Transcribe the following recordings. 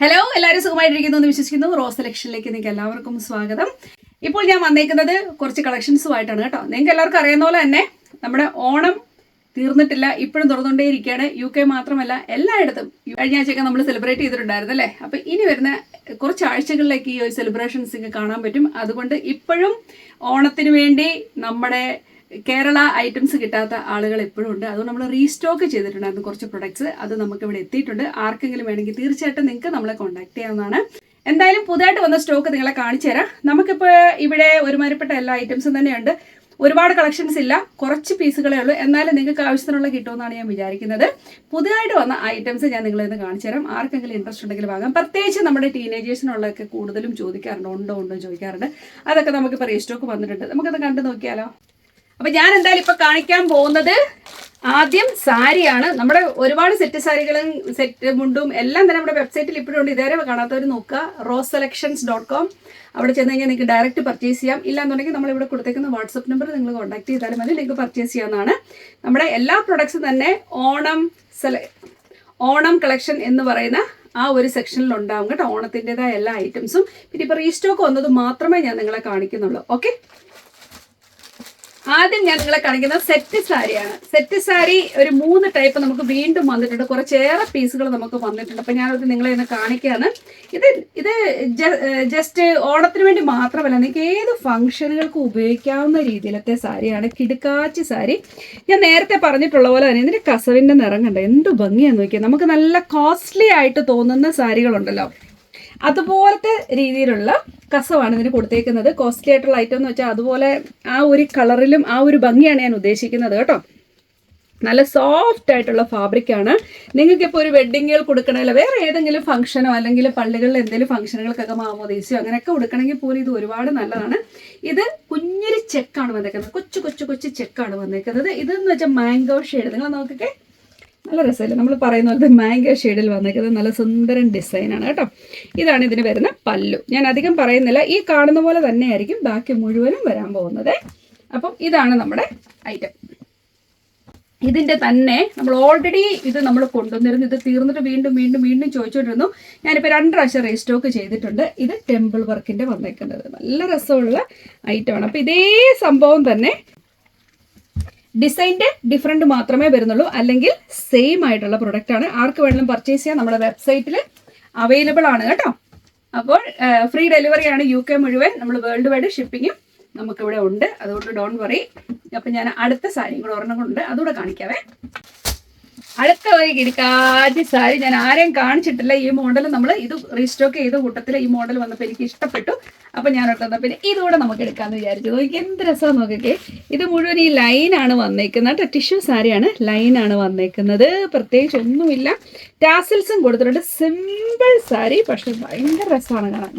Hello എല്ലാവരും സുഖമായിട്ടിരിക്കുന്നു എന്ന് വിശ്വസിക്കുന്നു. റോസ് സെലക്ഷനിലേക്ക് നിങ്ങൾക്ക് എല്ലാവർക്കും സ്വാഗതം. ഇപ്പോൾ ഞാൻ വന്നേക്കുന്നത് കുറച്ച് കളക്ഷൻസുമായിട്ടാണ് കേട്ടോ. നിങ്ങൾക്ക് എല്ലാവർക്കും അറിയുന്ന പോലെ തന്നെ നമ്മുടെ ഓണം തീർന്നിട്ടില്ല ഇപ്പോഴും തുറന്നുകൊണ്ടേയിരിക്കുകയാണ്. യു കെ മാത്രമല്ല എല്ലായിടത്തും. കഴിഞ്ഞ ആഴ്ചയൊക്കെ നമ്മൾ സെലിബ്രേറ്റ് ചെയ്തിട്ടുണ്ടായിരുന്നു അല്ലേ? അപ്പം ഇനി വരുന്ന കുറച്ച് ആഴ്ചകളിലേക്ക് ഈ ഒരു സെലിബ്രേഷൻസ് കാണാൻ പറ്റും. അതുകൊണ്ട് ഇപ്പോഴും ഓണത്തിന് വേണ്ടി നമ്മുടെ കേരള ഐറ്റംസ് കിട്ടാത്ത ആളുകൾ എപ്പോഴും ഉണ്ട്. അതുകൊണ്ട് നമ്മൾ റീസ്റ്റോക്ക് ചെയ്തിട്ടുണ്ടായിരുന്നു കുറച്ച് പ്രൊഡക്ട്സ് അത് നമുക്ക് ഇവിടെ എത്തിയിട്ടുണ്ട്. ആർക്കെങ്കിലും വേണമെങ്കിൽ തീർച്ചയായിട്ടും നിങ്ങൾക്ക് നമ്മളെ കോൺടാക്ട് ചെയ്യാവുന്നതാണ്. എന്തായാലും പുതുതായിട്ട് വന്ന സ്റ്റോക്ക് നിങ്ങളെ കാണിച്ചു തരാം. നമുക്കിപ്പോൾ ഇവിടെ ഒരുമാതിരിപ്പെട്ട എല്ലാ ഐറ്റംസും തന്നെയുണ്ട്. ഒരുപാട് കളക്ഷൻസ് ഇല്ല. കുറച്ച് പീസുകളേ ഉള്ളൂ. എന്നാലും നിങ്ങൾക്ക് ആവശ്യത്തിനുള്ള കിട്ടുമെന്നാണ് ഞാൻ വിചാരിക്കുന്നത്. പുതുതായിട്ട് വന്ന ഐറ്റംസ് ഞാൻ നിങ്ങളെ ഇന്ന് കാണിച്ചു തരാം. ആർക്കെങ്കിലും ഇൻട്രസ്റ്റ് ഉണ്ടെങ്കിൽ വാങ്ങാം. പ്രത്യേകിച്ച് നമ്മുടെ ടീനേജേഴ്സിനുള്ളതൊക്കെ കൂടുതലും ചോദിക്കാറുണ്ട്. ഉണ്ടോ ഉണ്ടോ ചോദിക്കാറുണ്ട്. അതൊക്കെ നമുക്കിപ്പോൾ റീസ്റ്റോക്ക് വന്നിട്ടുണ്ട്. നമുക്കത് കണ്ടു നോക്കിയാലോ? അപ്പൊ ഞാൻ എന്തായാലും ഇപ്പൊ കാണിക്കാൻ പോകുന്നത് ആദ്യം സാരിയാണ്. നമ്മുടെ ഒരുപാട് സെറ്റ് സാരികളും സെറ്റ് മുണ്ടും എല്ലാം തന്നെ നമ്മുടെ വെബ്സൈറ്റിൽ ഇപ്പോഴും ഉണ്ട് ഇതുവരെ കാണാത്തവർ നോക്കുക. റോസ് സെലക്ഷൻസ് ഡോട്ട് കോം അവിടെ ചെന്ന് കഴിഞ്ഞാൽ നിങ്ങൾക്ക് ഡയറക്റ്റ് പർച്ചേസ് ചെയ്യാം. ഇല്ലാന്നുണ്ടെങ്കിൽ നമ്മൾ ഇവിടെ കൊടുത്തേക്കുന്ന വാട്സപ്പ് നമ്പർ നിങ്ങൾ കോൺടാക്ട് ചെയ്താലും മതി. നിങ്ങൾക്ക് പർച്ചേസ് ചെയ്യാവുന്നതാണ്. നമ്മുടെ എല്ലാ പ്രൊഡക്ട്സും തന്നെ ഓണം സെല ഓണം കളക്ഷൻ എന്ന് പറയുന്ന ആ ഒരു സെക്ഷനിൽ ഉണ്ടാവും കേട്ടോ. ഓണത്തിന്റെതായ എല്ലാ ഐറ്റംസും പിന്നെ ഇപ്പോൾ റീസ്റ്റോക്ക് വന്നത് മാത്രമേ ഞാൻ നിങ്ങളെ കാണിക്കുന്നുള്ളൂ. ഓക്കെ ആദ്യം ഞാൻ നിങ്ങളെ കാണിക്കുന്നത് സെറ്റ് സാരിയാണ്. സെറ്റ് സാരി ഒരു മൂന്ന് ടൈപ്പ് നമുക്ക് വീണ്ടും വന്നിട്ടുണ്ട്. കുറച്ചേറെ പീസുകൾ നമുക്ക് വന്നിട്ടുണ്ട്. അപ്പം ഞാനത് നിങ്ങളെ ഇന്ന് കാണിക്കുകയാണ് ഇത് ഇത് ജസ്റ്റ് ഓണത്തിന് വേണ്ടി മാത്രമല്ല നിങ്ങൾക്ക് ഏത് ഫംഗ്ഷനുകൾക്ക് ഉപയോഗിക്കാവുന്ന രീതിയിലത്തെ സാരിയാണ്. കിടുക്കാച്ചി സാരി. ഞാൻ നേരത്തെ പറഞ്ഞിട്ടുള്ള പോലെ തന്നെ ഇതിന്റെ കസവിന്റെ നിറം കണ്ട? എന്ത് ഭംഗിയാന്ന് നോക്കിയാൽ നമുക്ക് നല്ല കോസ്റ്റ്ലി ആയിട്ട് തോന്നുന്ന സാരികളുണ്ടല്ലോ. അതുപോലത്തെ രീതിയിലുള്ള കസവാണ് ഇതിന് കൊടുത്തേക്കുന്നത്. കോസ്റ്റ്ലി ആയിട്ടുള്ള ഐറ്റം എന്ന് വെച്ചാൽ അതുപോലെ ആ ഒരു കളറിലും ആ ഒരു ഭംഗിയാണ് ഞാൻ ഉദ്ദേശിക്കുന്നത് കേട്ടോ. നല്ല സോഫ്റ്റ് ആയിട്ടുള്ള ഫാബ്രിക്കാണ് നിങ്ങൾക്ക് ഇപ്പോൾ ഒരു വെഡ്ഡിങ്ങുകൾ കൊടുക്കണമെങ്കിൽ വേറെ ഏതെങ്കിലും ഫംഗ്ഷനോ അല്ലെങ്കിൽ പള്ളികളിൽ എന്തെങ്കിലും ഫംഗ്ഷനുകൾക്കൊക്കെ മാമോദീസയോ അങ്ങനെയൊക്കെ കൊടുക്കണമെങ്കിൽ പോലും ഇത് ഒരുപാട് നല്ലതാണ്. ഇത് കുഞ്ഞൊരു ചെക്കാണ് വന്നേക്കുന്നത്. കൊച്ചു കൊച്ചു കൊച്ചു ചെക്കാണ് വന്നേക്കുന്നത്. ഇതെന്ന് വെച്ചാൽ മാംഗോ ഷെയ്ഡ് നിങ്ങൾ നോക്കിക്കേ. നല്ല രസമല്ലേ? നമ്മൾ പറയുന്ന പോലത്തെ മാംഗോ ഷെയ്ഡിൽ വന്നിരിക്കുന്നത് നല്ല സുന്ദരൻ ഡിസൈനാണ് കേട്ടോ. ഇതാണ് ഇതിന് വരുന്ന പല്ലു. ഞാൻ അധികം പറയുന്നില്ല. ഈ കാണുന്ന പോലെ തന്നെയായിരിക്കും ബാക്കി മുഴുവനും വരാൻ പോകുന്നത്. അപ്പം ഇതാണ് നമ്മുടെ ഐറ്റം ഇതിന്റെ തന്നെ നമ്മൾ ഓൾറെഡി ഇത് നമ്മൾ കൊണ്ടുവന്നിരുന്നു. ഇത് തീർന്നിട്ട് വീണ്ടും വീണ്ടും വീണ്ടും ചോദിച്ചുകൊണ്ടിരുന്നു. ഞാനിപ്പോൾ രണ്ട് പ്രാവശ്യം റീസ്റ്റോക്ക് ചെയ്തിട്ടുണ്ട്. ഇത് ടെമ്പിൾ വർക്കിന്റെ വന്നേക്കുന്നത്. നല്ല രസമുള്ള ഐറ്റമാണ് അപ്പോൾ ഇതേ സംഭവം തന്നെ ഡിസൈന്റെ ഡിഫറെന്റ് മാത്രമേ വരുന്നുള്ളൂ. അല്ലെങ്കിൽ സെയിം ആയിട്ടുള്ള പ്രൊഡക്റ്റ് ആണ്. ആർക്ക് വേണമെങ്കിലും പർച്ചേസ് ചെയ്യാൻ നമ്മുടെ വെബ്സൈറ്റിൽ അവൈലബിൾ ആണ് കേട്ടോ. അപ്പോൾ ഫ്രീ ഡെലിവറി ആണ് യു കെ മുഴുവൻ. നമ്മൾ വേൾഡ് വൈഡ് ഷിപ്പിങ്ങും നമുക്കിവിടെ ഉണ്ട്. അതുകൊണ്ട് ഡോൺ വറി അപ്പം ഞാൻ അടുത്ത സാരിയും കൂടെ ഒരെണ്ണം കൊണ്ട് അതുകൂടെ കാണിക്കാവേ. അടുത്ത ഒരു കിടക്കാച്ചി സാരി ഞാൻ ആരെയും കാണിച്ചിട്ടില്ല. ഈ മോഡൽ നമ്മൾ ഇത് റീസ്റ്റോക്ക് ചെയ്ത കൂട്ടത്തിൽ ഈ മോഡൽ വന്നപ്പോൾ എനിക്ക് ഇഷ്ടപ്പെട്ടു. അപ്പം ഞാൻ എടുത്തത് പിന്നെ ഇതുകൂടെ നമുക്ക് എടുക്കാമെന്ന് വിചാരിച്ചു. നോക്കി എന്ത് രസമാണ് നോക്കിക്കേ. ഇത് മുഴുവൻ ഈ ലൈനാണ് വന്നേക്കുന്നത്. ടിഷ്യൂ സാരിയാണ് ലൈനാണ് വന്നേക്കുന്നത്. പ്രത്യേകിച്ച് ഒന്നുമില്ല. ടാസിൽസും കൊടുത്തിട്ടുണ്ട്. സിമ്പിൾ സാരി പക്ഷെ ഭയങ്കര രസമാണ് കാണാൻ.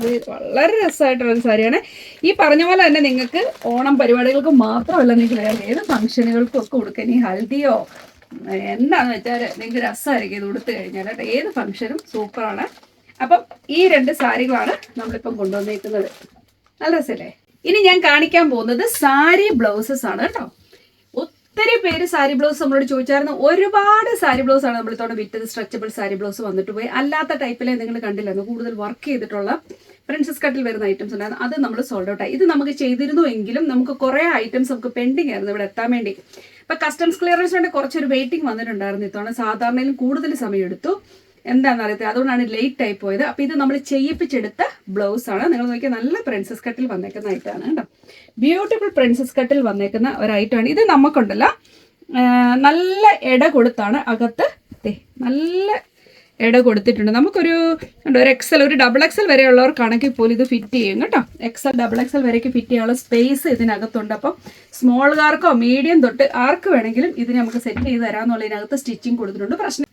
വളരെ രസമായിട്ടുള്ള ഒരു സാരിയാണ്. ഈ പറഞ്ഞ പോലെ തന്നെ നിങ്ങൾക്ക് ഓണം പരിപാടികൾക്ക് മാത്രമല്ല നിങ്ങൾ ഏത് ഫംഗ്ഷനുകൾക്കും ഒക്കെ കൊടുക്കുക ഇനി ഹൽദിയോ എന്താന്ന് വെച്ചാൽ നിങ്ങൾക്ക് രസമായിരിക്കും ഇത് ഉടുത്ത് കഴിഞ്ഞാൽ കേട്ടോ ഏത് ഫംഗ്ഷനും സൂപ്പറാണ്. അപ്പം ഈ രണ്ട് സാരികളാണ് നമ്മളിപ്പം കൊണ്ടുവന്നേക്കുന്നത്. നല്ല രസമല്ലേ ഇനി ഞാൻ കാണിക്കാൻ പോകുന്നത് സാരി ബ്ലൗസസ് ആണ് കേട്ടോ. ഒത്തിരി പേര് സാരി ബ്ലൗസ് നമ്മളോട് ചോദിച്ചായിരുന്നു. ഒരുപാട് സാരി ബ്ലൗസ് ആണ് നമ്മൾ ഇത്തവണ വിറ്റത്. സ്ട്രെച്ചബിൾ സാരി ബ്ലൗസ് വന്നിട്ട് പോയി. അല്ലാത്ത ടൈപ്പിലെ നിങ്ങൾ കണ്ടില്ലായിരുന്നു കൂടുതൽ വർക്ക് ചെയ്തിട്ടുള്ള പ്രിൻസസ് കട്ടിൽ വരുന്ന ഐറ്റംസ് ഉണ്ടായിരുന്നു അത് നമ്മൾ സോൾഡ് ഔട്ടായി ഇത് നമുക്ക് ചെയ്തിരുന്നു എങ്കിലും നമുക്ക് കുറേ ഐറ്റംസ് നമുക്ക് പെൻഡിങ് ആയിരുന്നു ഇവിടെ എത്താൻ വേണ്ടി. ഇപ്പൊ കസ്റ്റംസ് ക്ലിയറൻസ് വേണ്ടി കുറച്ചൊരു വെയിറ്റിംഗ് വന്നിട്ടുണ്ടായിരുന്നു ഇത്തവണ. സാധാരണയിലും കൂടുതൽ സമയം എടുത്തു എന്താണെന്ന് അറിയത്തില്ല. അതുകൊണ്ടാണ് ലേറ്റ് ആയി പോയത്. അപ്പൊ ഇത് നമ്മൾ ചെയ്യിപ്പിച്ചെടുത്ത ബ്ലൗസ് ആണ്. നിങ്ങൾ നോക്കിയാൽ നല്ല പ്രിൻസസ് കട്ടിൽ വന്നേക്കുന്ന ഐറ്റമാണ് കേട്ടോ. ബ്യൂട്ടിഫുൾ പ്രിൻസസ് കട്ടിൽ വന്നേക്കുന്ന ഒരു ഐറ്റമാണ് ഇത് നമുക്കുണ്ടല്ലോ നല്ല ഇട കൊടുത്താണ് അകത്ത്. നല്ല എട കൊടുത്തിട്ടുണ്ട്. നമുക്കൊരു ഒരു എക്സൽ ഒരു ഡബിൾ എക്സൽ വരെയുള്ളവർക്കാണെങ്കിൽ പോലും ഇത് ഫിറ്റ് ചെയ്യും കേട്ടോ. എക്സൽ ഡബിൾ എക്സൽ വരെയൊക്കെ ഫിറ്റ് ചെയ്യാനുള്ള സ്പേസ് ഇതിനകത്തുണ്ട്. അപ്പം സ്മോളുകാർക്കോ മീഡിയം തൊട്ട് ആർക്ക് വേണമെങ്കിലും ഇതിന് നമുക്ക് സെറ്റ് ചെയ്ത് തരാമെന്നുള്ളതിനകത്ത് സ്റ്റിച്ചിങ് കൊടുത്തിട്ടുണ്ട്. പ്രശ്നം.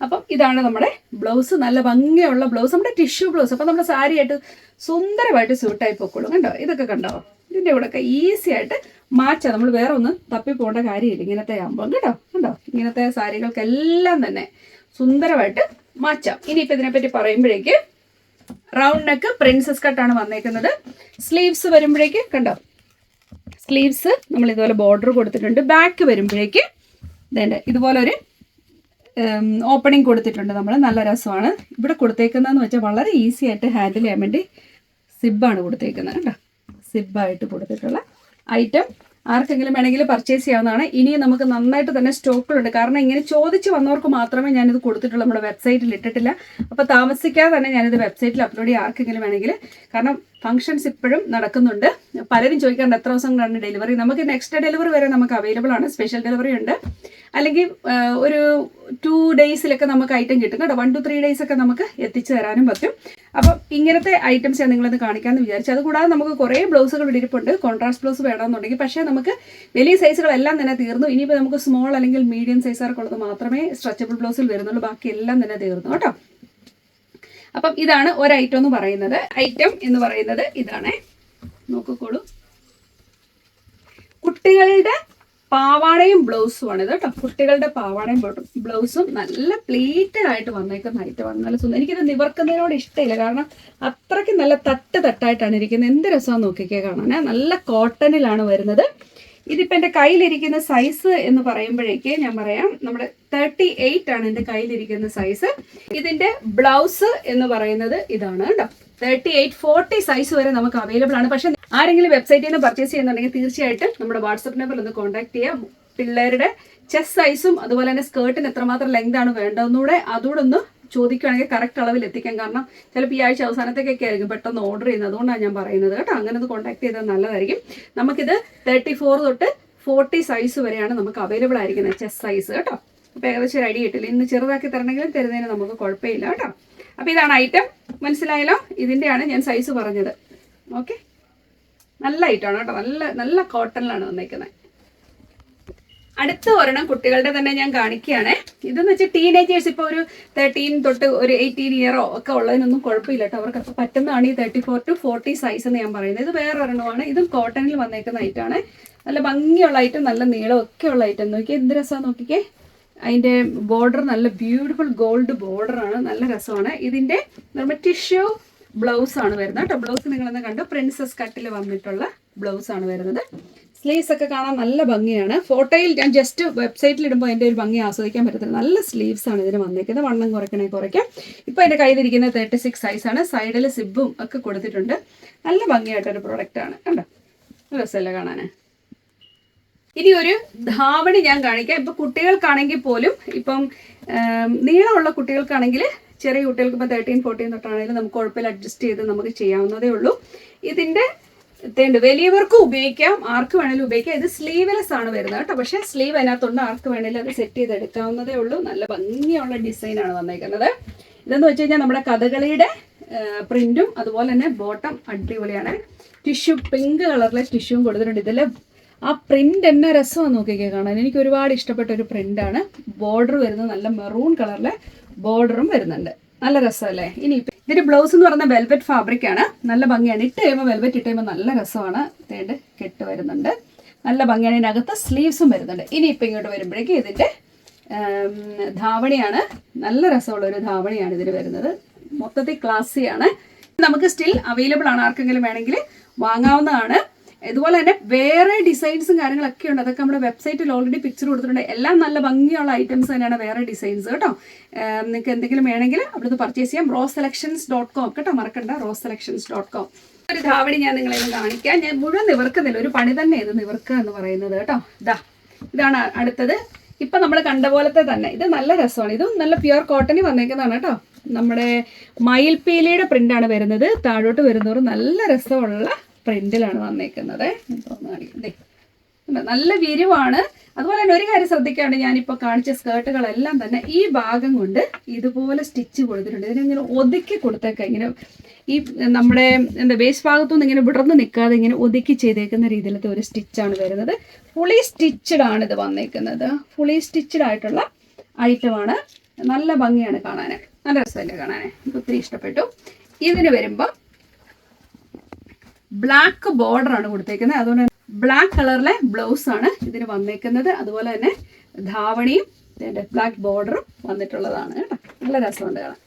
അപ്പം ഇതാണ് നമ്മുടെ ബ്ലൗസ് നല്ല ഭംഗിയുള്ള ബ്ലൗസ് നമ്മുടെ ടിഷ്യൂ ബ്ലൗസ് അപ്പം നമ്മുടെ സാരിയായിട്ട് സുന്ദരമായിട്ട് സ്യൂട്ടായി പൊക്കോളും കണ്ടോ ഇതൊക്കെ കണ്ടോ? ഇതിന്റെ കൂടെയൊക്കെ ഈസി ആയിട്ട് മാറ്റാം. നമ്മൾ വേറെ ഒന്നും തപ്പി പോകേണ്ട കാര്യമില്ല. ഇങ്ങനത്തെ ആകുമ്പോൾ കേട്ടോ. കണ്ടോ? ഇങ്ങനത്തെ സാരികൾക്കെല്ലാം തന്നെ സുന്ദരമായിട്ട് മാറ്റാം. ഇനിയിപ്പോൾ ഇതിനെപ്പറ്റി പറയുമ്പോഴേക്ക് റൗണ്ട് നെക്ക് പ്രിൻസസ് കട്ടാണ് വന്നേക്കുന്നത്. സ്ലീവ്സ് വരുമ്പോഴേക്ക് കണ്ടോ? സ്ലീവ്സ് നമ്മൾ ഇതുപോലെ ബോർഡർ കൊടുത്തിട്ടുണ്ട്. ബാക്ക് വരുമ്പോഴേക്ക് ഇതേണ്ട. ഇതുപോലെ ഒരു ഓപ്പണിംഗ് കൊടുത്തിട്ടുണ്ട് നമ്മൾ നല്ല രസമാണ്. ഇവിടെ കൊടുത്തേക്കുന്നതെന്ന് വെച്ചാൽ വളരെ ഈസി ആയിട്ട് ഹാൻഡിൽ ചെയ്യാൻ വേണ്ടി സിബാണ് കൊടുത്തേക്കുന്നത്. കേട്ടോ സിബായിട്ട് കൊടുത്തിട്ടുള്ള ഐറ്റം ആർക്കെങ്കിലും വേണമെങ്കിൽ പർച്ചേസ് ചെയ്യാവുന്നതാണ്. ഇനിയും നമുക്ക് നന്നായിട്ട് തന്നെ സ്റ്റോക്കുകളുണ്ട് കാരണം ഇങ്ങനെ ചോദിച്ച് വന്നവർക്ക് മാത്രമേ ഞാനിത് കൊടുത്തിട്ടുള്ളൂ. നമ്മുടെ വെബ്സൈറ്റിൽ ഇട്ടിട്ടില്ല. അപ്പോൾ താമസിക്കാതെ തന്നെ ഞാനിത് വെബ്സൈറ്റിൽ അപ്ലോഡ് ചെയ്യാം ആർക്കെങ്കിലും വേണമെങ്കിൽ. കാരണം ഫംഗ്ഷൻസ് ഇപ്പോഴും നടക്കുന്നുണ്ട്. പലരും ചോദിക്കാറുണ്ട് എത്ര ദിവസം കൊണ്ടാണ് ഡെലിവറി നമുക്ക് നെക്സ്റ്റ് ഡെലിവറി വരെ നമുക്ക് അവൈലബിൾ ആണ്. സ്പെഷ്യൽ ഡെലിവറി ഉണ്ട്. അല്ലെങ്കിൽ ഒരു ടു ഡേയ്സിലൊക്കെ നമുക്ക് ഐറ്റം കിട്ടും. കേട്ടോ? വൺ ടു ത്രീ ഡേയ്സ് ഒക്കെ നമുക്ക് എത്തിച്ചു തരാനും പറ്റും. അപ്പം ഇങ്ങനത്തെ ഐറ്റംസ് ഞാൻ നിങ്ങളത് കാണിക്കാമെന്ന് വിചാരിച്ചു. അതുകൂടാതെ നമുക്ക് കുറേ ബ്ലൗസുകൾ ഇരിപ്പുണ്ട് കോൺട്രാസ്റ്റ് ബ്ലൗസ് വേണമെന്നുണ്ടെങ്കിൽ. പക്ഷേ നമുക്ക് വലിയ സൈസുകളെല്ലാം തന്നെ തീർന്നു. ഇനിയിപ്പോൾ നമുക്ക് സ്മോൾ അല്ലെങ്കിൽ മീഡിയം സൈസാർക്കുള്ളത് മാത്രമേ സ്ട്രെച്ചബിൾ ബ്ലൗസിൽ വരുന്നുള്ളൂ. ബാക്കി എല്ലാം തന്നെ തീർന്നു കേട്ടോ. അപ്പം ഇതാണ് ഒരു ഐറ്റം എന്ന് പറയുന്നത്. ഐറ്റം എന്ന് പറയുന്നത് ഇതാണ്. നോക്കിക്കോളൂ. കുട്ടികളുടെ പാവാടയും ബ്ലൗസും ആണ് ഇത് കേട്ടോ. കുട്ടികളുടെ പാവാടയും ബ്ലൗ- ബ്ലൗസും നല്ല പ്ലേറ്റഡ് ആയിട്ട് വന്നേക്കുന്ന ഐറ്റമാണ് നല്ല സുന്ദരം എനിക്കിത് നിവർക്കുന്നതിനോട് ഇഷ്ടമില്ല. കാരണം അത്രയ്ക്ക് നല്ല തട്ട് തട്ടായിട്ടാണ് ഇരിക്കുന്നത്. എന്ത് രസമാണ് നോക്കിക്കേ കാണാൻ. നല്ല കോട്ടണിലാണ് വരുന്നത്. ഇതിപ്പോൾ എന്റെ കയ്യിലിരിക്കുന്ന സൈസ് എന്ന് പറയുമ്പോഴേക്ക് ഞാൻ പറയാം. നമ്മുടെ തേർട്ടി എയ്റ്റ് ആണ് എന്റെ കയ്യിലിരിക്കുന്ന സൈസ് ഇതിന്റെ ബ്ലൗസ് എന്ന് പറയുന്നത് ഇതാണ് കേട്ടോ. തേർട്ടി എയ്റ്റ് ഫോർട്ടി സൈസ് വരെ നമുക്ക് അവൈലബിൾ ആണ്. പക്ഷെ ആരെങ്കിലും വെബ്സൈറ്റിൽ നിന്ന് പർച്ചേസ് ചെയ്യുന്നുണ്ടെങ്കിൽ തീർച്ചയായിട്ടും നമ്മുടെ വാട്സപ്പ് നമ്പറിൽ ഒന്ന് കോൺടാക്ട് ചെയ്യാം. പിള്ളേരുടെ ചെസ് സൈസും അതുപോലെ തന്നെ സ്കേർട്ടിന് എത്രമാത്രം ലെങ്ത് ആണ് വേണ്ടതെന്നൂടെ അതുകൂടെ ഒന്ന് ചോദിക്കുകയാണെങ്കിൽ കറക്റ്റ് അളവിൽ എത്തിക്കാം. കാരണം ചിലപ്പോൾ ഈ ആഴ്ച അവസാനത്തേക്കൊക്കെ ആയിരിക്കും പെട്ടെന്ന് ഓർഡർ ചെയ്യുന്നത്. അതുകൊണ്ടാണ് ഞാൻ പറയുന്നത് കേട്ടോ. അങ്ങനെ ഒന്ന് കോൺടാക്ട് ചെയ്താൽ നല്ലതായിരിക്കും. നമുക്കിത് തേർട്ടി ഫോർ തൊട്ട് ഫോർട്ടി സൈസ് വരെയാണ് നമുക്ക് അവൈലബിൾ ആയിരിക്കുന്നത് ചെസ് സൈസ് കേട്ടോ. അപ്പോൾ ഏകദേശം ഒരു ഐഡിയ കിട്ടില്ല ഇന്ന് ചെറുതാക്കി തരണമെങ്കിലും തരുന്നതിന് നമുക്ക് കുഴപ്പമില്ല കേട്ടോ. അപ്പോൾ ഇതാണ് ഐറ്റം മനസ്സിലായല്ലോ? ഇതിന്റെയാണ് ഞാൻ സൈസ് പറഞ്ഞത്. ഓക്കെ നല്ല ഐറ്റമാണ് കേട്ടോ. നല്ല നല്ല കോട്ടണിലാണ് വന്നേക്കുന്നത് അടുത്ത ഒരെണ്ണം കുട്ടികളുടെ തന്നെ ഞാൻ കാണിക്കുകയാണ്. ഇതെന്ന് വെച്ചാൽ ടീനേജേഴ്സ് ഇപ്പോൾ ഒരു തേർട്ടീൻ തൊട്ട് ഒരു എയ്റ്റീൻ ഇയറോ ഒക്കെ ഉള്ളതിനൊന്നും കുഴപ്പമില്ല കേട്ടോ. അവർക്കൊക്കെ പറ്റുന്നതാണ് ഈ thirty four to forty size എന്ന് ഞാൻ പറയുന്നത്. ഇത് വേറെ ഒരെണ്ണമാണ്. ഇതും കോട്ടണിൽ വന്നേക്കുന്ന ഐറ്റമാണ് നല്ല ഭംഗിയുള്ള ഐറ്റം നല്ല നീളം ഒക്കെ ഉള്ള ഐറ്റം നോക്കിയേ എന്ത് രസമാണ് നോക്കിക്കേ. അതിന്റെ ബോർഡർ നല്ല ബ്യൂട്ടിഫുൾ ഗോൾഡ് ബോർഡറാണ് നല്ല രസമാണ്. ഇതിന്റെ നമ്മുടെ ടിഷ്യൂ ബ്ലൗസ് ആണ് വരുന്നത്. കേട്ടോ ബ്ലൗസ് നിങ്ങളൊന്ന് കണ്ടു? പ്രിൻസസ് കട്ടിൽ വന്നിട്ടുള്ള ബ്ലൗസ് ആണ് വരുന്നത്. സ്ലീവ്സ് ഒക്കെ കാണാൻ നല്ല ഭംഗിയാണ്. ഫോട്ടോയിൽ ഞാൻ ജസ്റ്റ് വെബ്സൈറ്റിൽ ഇടുമ്പോൾ എന്റെ ഒരു ഭംഗി ആസ്വദിക്കാൻ പറ്റത്തില്ല. നല്ല സ്ലീവ്സ് ആണ് ഇതിന് വന്നിരിക്കുന്നത് വണ്ണം കുറയ്ക്കണേ കുറയ്ക്കാം. ഇപ്പോൾ എന്റെ കയ്യിലിരിക്കുന്നത് തേർട്ടി സിക്സ് സൈസാണ് സൈഡിൽ സിബും ഒക്കെ കൊടുത്തിട്ടുണ്ട്. നല്ല ഭംഗിയായിട്ടൊരു പ്രോഡക്റ്റ് ആണ്. കണ്ടോ? രസമല്ലേ കാണാൻ ഇനി ഒരു ധാവണി ഞാൻ കാണിക്കാം. ഇപ്പം കുട്ടികൾക്കാണെങ്കിൽ പോലും ഇപ്പം നീളമുള്ള കുട്ടികൾക്കാണെങ്കിൽ ചെറിയ കുട്ടികൾക്ക് ഇപ്പം തേർട്ടീൻ ഫോർട്ടീൻ തൊട്ടാണെങ്കിലും നമുക്ക് കുഴപ്പമില്ല അഡ്ജസ്റ്റ് ചെയ്ത് നമുക്ക് ചെയ്യാവുന്നതേ ഉള്ളൂ. ഇതിന്റെ തേണ്ട് വലിയവർക്കും ഉപയോഗിക്കാം ആർക്ക് വേണേലും ഉപയോഗിക്കാം. ഇത് സ്ലീവ്ലെസ് ആണ് വരുന്നത് കേട്ടോ. പക്ഷേ സ്ലീവ് അതിനകത്തുണ്ട് ആർക്ക് വേണേലും അത് സെറ്റ് ചെയ്ത് എടുക്കാവുന്നതേ ഉള്ളൂ. നല്ല ഭംഗിയുള്ള ഡിസൈൻ ആണ് വന്നേക്കുന്നത്. ഇതെന്ന് വെച്ച് കഴിഞ്ഞാൽ നമ്മുടെ കഥകളിയുടെ പ്രിന്റും അതുപോലെ തന്നെ ബോട്ടം അടിപൊളിയാണ്. ടിഷ്യൂ പിങ്ക് കളറിലെ ടിഷ്യൂവും കൊടുത്തിട്ടുണ്ട്. ഇതിൽ ആ പ്രിന്റ് എന്നെ രസമാണ് നോക്കിക്കേ കാണാൻ. എനിക്ക് ഒരുപാട് ഇഷ്ടപ്പെട്ട ഒരു പ്രിന്റാണ് ബോർഡർ വരുന്നത് നല്ല മെറൂൺ കളറിലെ ബോർഡറും വരുന്നുണ്ട്. നല്ല രസമല്ലേ? ഇനി ഇതിന്റെ ബ്ലൗസ് എന്ന് പറയുന്ന വെൽവെറ്റ് ഫാബ്രിക് ആണ്. നല്ല ഭംഗിയാണ്. ഇട്ട് കഴിയുമ്പോൾ വെൽവെറ്റ് ഇട്ട് കഴിയുമ്പോൾ നല്ല രസമാണ്. തേണ്ട് കെട്ട് വരുന്നുണ്ട്. നല്ല ഭംഗിയാണ്. ഇതിനകത്ത് സ്ലീവ്സും വരുന്നുണ്ട്. ഇനി ഇങ്ങോട്ട് വരുമ്പോഴേക്കും ഇതിന്റെ ധാവണിയാണ്. നല്ല രസമുള്ള ഒരു ധാവണിയാണ് ഇതിന് വരുന്നത്. മൊത്തത്തിൽ ക്ലാസ്സിയാണ് നമുക്ക് സ്റ്റിൽ അവൈലബിൾ ആണ് ആർക്കെങ്കിലും വേണമെങ്കിൽ വാങ്ങാവുന്നതാണ്. ഇതുപോലെ തന്നെ വേറെ ഡിസൈൻസും കാര്യങ്ങളൊക്കെ ഉണ്ട്. അതൊക്കെ നമ്മുടെ വെബ്സൈറ്റിൽ ഓൾറെഡി പിക്ചർ കൊടുത്തിട്ടുണ്ട്. എല്ലാം നല്ല ഭംഗിയുള്ള ഐറ്റംസ് തന്നെയാണ് വേറെ ഡിസൈൻസ് കേട്ടോ? നിങ്ങൾക്ക് എന്തെങ്കിലും വേണമെങ്കിൽ അവിടുന്ന് പർച്ചേസ് ചെയ്യാം. റോസ് സെലക്ഷൻസ് ഡോട്ട് കോം കേട്ടോ? മറക്കണ്ട. റോസ് സെലക്ഷൻസ് ഡോട്ട് കോം ഒരു ധാവണി ഞാൻ നിങ്ങളെ കാണിക്കാം. ഞാൻ മുഴുവൻ നിവർക്കുന്നില്ല. ഒരു പണി തന്നെ ഇത് നിവർക്കുക എന്ന് പറയുന്നത് കേട്ടോ? ഇതാ ഇതാണ് അടുത്തത്. ഇപ്പൊ നമ്മൾ കണ്ട പോലത്തെ തന്നെ. ഇത് നല്ല രസമാണ്. ഇതും നല്ല പ്യുവർ കോട്ടണിൽ വന്നേക്കുന്നതാണ് കേട്ടോ? നമ്മുടെ മയിൽപീലിയുടെ പ്രിന്റാണ് വരുന്നത്. താഴോട്ട് വരുന്നവർ നല്ല രസമുള്ള പ്രിന്റിലാണ് വന്നേക്കുന്നത്? നല്ല വിരിവാണ്. അതുപോലെ തന്നെ ഒരു കാര്യം ശ്രദ്ധിക്കാണ്ട് ഞാനിപ്പോൾ കാണിച്ച സ്കേർട്ടുകളെല്ലാം തന്നെ ഈ ഭാഗം കൊണ്ട് ഇതുപോലെ സ്റ്റിച്ച് കൊടുത്തിട്ടുണ്ട്. ഇതിനിങ്ങനെ ഒതുക്കി കൊടുത്തേക്ക. ഇങ്ങനെ ഈ നമ്മുടെ എന്താ വേസ്റ്റ് ഭാഗത്തുനിന്ന് ഇങ്ങനെ വിടർന്ന് നിൽക്കാതെ ഇങ്ങനെ ഒതുക്കി ചെയ്തേക്കുന്ന രീതിയിലത്തെ ഒരു സ്റ്റിച്ചാണ് വരുന്നത്. ഫുള്ളി സ്റ്റിച്ചഡ് ആണ് ഇത് വന്നേക്കുന്നത്. ഫുള്ളി സ്റ്റിച്ചഡ് ആയിട്ടുള്ള ഐറ്റമാണ് നല്ല ഭംഗിയാണ് കാണാൻ നല്ല രസമല്ലേ കാണാൻ ഒത്തിരി ഇഷ്ടപ്പെട്ടു. ഇതിന് വരുമ്പോൾ ബ്ലാക്ക് ബോർഡർ ആണ് കൊടുത്തേക്കുന്നത്. അതുകൊണ്ട് തന്നെ ബ്ലാക്ക് കളറിലെ ബ്ലൗസ് ആണ് ഇതിന് വന്നേക്കുന്നത്. അതുപോലെ തന്നെ ധാവണിയും ബ്ലാക്ക് ബോർഡറും വന്നിട്ടുള്ളതാണ് കേട്ടോ. നല്ല രസമുണ്ട് കാണാൻ.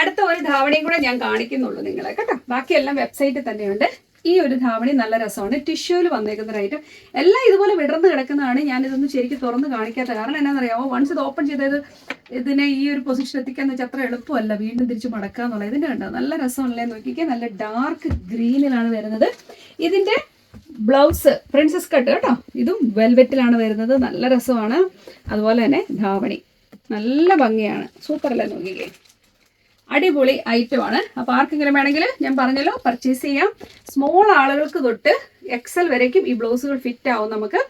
അടുത്ത ഒരു ധാവണിയും കൂടെ ഞാൻ കാണിക്കുന്നുള്ളൂ നിങ്ങളെ കേട്ടോ. ബാക്കിയെല്ലാം വെബ്സൈറ്റിൽ തന്നെയുണ്ട്. ഈ ഒരു ധാവണി നല്ല രസമാണ്. ടിഷ്യൂവിൽ വന്നേക്കുന്ന എല്ലാം ഇതുപോലെ വിടർന്ന് കിടക്കുന്നതാണ് ഞാൻ ഇതൊന്നും ശരിക്കും തുറന്ന് കാണിക്കാത്ത കാരണം എന്നാണെന്നറിയാമോ വൺസ് ഇത് ഓപ്പൺ ചെയ്തത് ഇതിനെ ഈ ഒരു പൊസിഷൻ എത്തിക്കാന്ന് വെച്ചാൽ അത്ര എളുപ്പമല്ല. വീണ്ടും തിരിച്ച് മടക്കുക എന്നുള്ളത്. ഇതിന്റെ കണ്ടോ? നല്ല രസമല്ലേ നോക്കിക്കേ. നല്ല ഡാർക്ക് ഗ്രീനിലാണ് വരുന്നത്. ഇതിന്റെ ബ്ലൗസ് പ്രിൻസസ് കട്ട് കേട്ടോ? ഇതും വെൽവെറ്റിലാണ് വരുന്നത്. നല്ല രസമാണ്. അതുപോലെ തന്നെ ധാവണി. നല്ല ഭംഗിയാണ്. സൂപ്പർ അല്ലേ നോക്കിക്കേ? അടിപൊളി ഐറ്റം ആണ്. അപ്പോൾ ആർക്കെങ്കിലും വേണമെങ്കിൽ ഞാൻ പറഞ്ഞല്ലോ പർച്ചേസ് ചെയ്യാം. സ്മോൾ ആളുകൾക്ക് തൊട്ട് എക്സൽ വരേക്കും ഈ ബ്ലൗസുകൾ ഫിറ്റ് ആവും നമുക്ക്.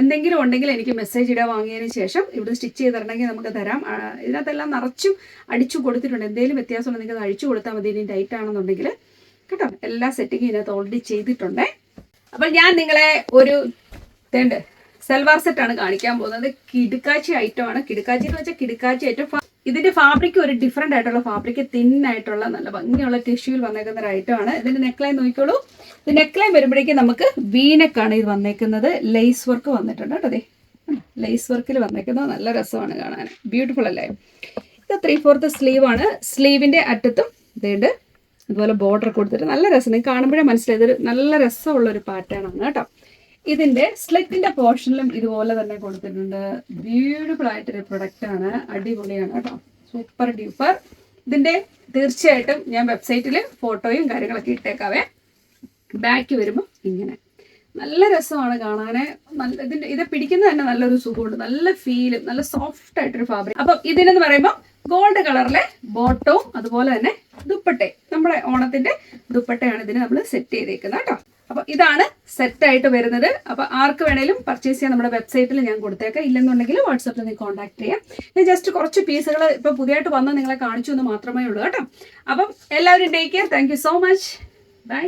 എന്തെങ്കിലും ഉണ്ടെങ്കിൽ എനിക്ക് മെസ്സേജ് ഇടാൻ വാങ്ങിയതിന് ശേഷം ഇവിടെ സ്റ്റിച്ച് ചെയ്ത് തരണമെങ്കിൽ നമുക്ക് തരാം. ഇതിനകത്തെല്ലാം നിറച്ചും അടിച്ചു കൊടുത്തിട്ടുണ്ട്. എന്തെങ്കിലും വ്യത്യാസം ഉണ്ടെങ്കിൽ അത് അഴിച്ചു കൊടുത്താൽ മതി. ഇനി ടൈറ്റ് ആണെന്നുണ്ടെങ്കിൽ. കേട്ടോ? എല്ലാ സെറ്റിങ്ങും ഇതിനകത്ത് ഓൾറെഡി ചെയ്തിട്ടുണ്ട്. അപ്പോൾ ഞാൻ നിങ്ങളെ ഒരു തേണ്ട് സെൽവാർ സെറ്റാണ് കാണിക്കാൻ പോകുന്നത്. കിടുക്കാച്ചി ഐറ്റം ആണ്. കിടുക്കാച്ചി എന്ന് വെച്ചാൽ കിടുക്കാച്ചി ഐറ്റം ഇതിന്റെ ഫാബ്രിക് ഒരു ഡിഫറെന്റ് ആയിട്ടുള്ള ഫാബ്രിക് തിൻ ആയിട്ടുള്ള നല്ല ഭംഗിയുള്ള ടിഷ്യൂയിൽ വന്നേക്കുന്ന ഒരു ഐറ്റം ആണ്. ഇതിന്റെ നെക്ലൈൻ നോക്കിക്കോളൂ. ഇത് നെക്ലൈൻ വരുമ്പോഴേക്കും നമുക്ക് വീനക്കാണ് ഇത് വന്നേക്കുന്നത്. ലേസ് വർക്ക് വന്നിട്ടുണ്ട് കേട്ടോ അതെ ലേസ് വർക്കിൽ വന്നേക്കുന്നത് നല്ല രസമാണ് കാണാൻ. ബ്യൂട്ടിഫുൾ അല്ലേ? ഇത് ത്രീ ഫോർത്ത് സ്ലീവ് ആണ് സ്ലീവിന്റെ അറ്റത്തും ഇതേണ്ട് അതുപോലെ ബോർഡർ കൊടുത്തിട്ട് നല്ല രസം. നിങ്ങൾക്ക് കാണുമ്പോഴേ മനസ്സിലായത് നല്ല രസമുള്ള ഒരു പാറ്റേൺ ആണ് കേട്ടോ. ഇതിന്റെ സ്ലിറ്റിന്റെ പോർഷനിലും ഇതുപോലെ തന്നെ കൊടുത്തിട്ടുണ്ട്. ബ്യൂട്ടിഫുൾ ആയിട്ടൊരു പ്രൊഡക്റ്റ് ആണ്. അടിപൊളിയാണ് കേട്ടോ. സൂപ്പർ ഡ്യൂപ്പർ ഇതിന്റെ തീർച്ചയായിട്ടും ഞാൻ വെബ്സൈറ്റിൽ ഫോട്ടോയും കാര്യങ്ങളൊക്കെ ഇട്ടേക്കാവേ. ബാക്ക് വരുമ്പോൾ ഇങ്ങനെ. നല്ല രസമാണ് കാണാൻ നല്ല ഇതിന്റെ ഇത് പിടിക്കുന്നത് തന്നെ നല്ലൊരു സുഖമുണ്ട്. നല്ല ഫീലും നല്ല സോഫ്റ്റ് ആയിട്ടൊരു ഫാബ്രിക് അപ്പം ഇതിനെന്ന് പറയുമ്പോൾ ഗോൾഡ് കളറിലെ ബോട്ടവും അതുപോലെ തന്നെ ദുപ്പട്ടെ. നമ്മുടെ ഓണത്തിന്റെ ദുപ്പട്ടയാണ് ഇതിന് നമ്മൾ സെറ്റ് ചെയ്തേക്കുന്നത് കേട്ടോ. അപ്പൊ ഇതാണ് സെറ്റ് ആയിട്ട് വരുന്നത്. അപ്പൊ ആർക്ക് വേണേലും പർച്ചേസ് ചെയ്യാൻ നമ്മുടെ വെബ്സൈറ്റിൽ ഞാൻ കൊടുത്തേക്കാം. ഇല്ലെന്നുണ്ടെങ്കിൽ വാട്സാപ്പിൽ നിങ്ങൾക്ക് കോൺടാക്ട് ചെയ്യാം. ഞാൻ ജസ്റ്റ് കുറച്ച് പീസുകൾ ഇപ്പൊ പുതിയതായിട്ട് വന്ന് നിങ്ങളെ കാണിച്ചു എന്ന് മാത്രമേ ഉള്ളൂ കേട്ടോ. അപ്പം എല്ലാവരും take care thank so much bye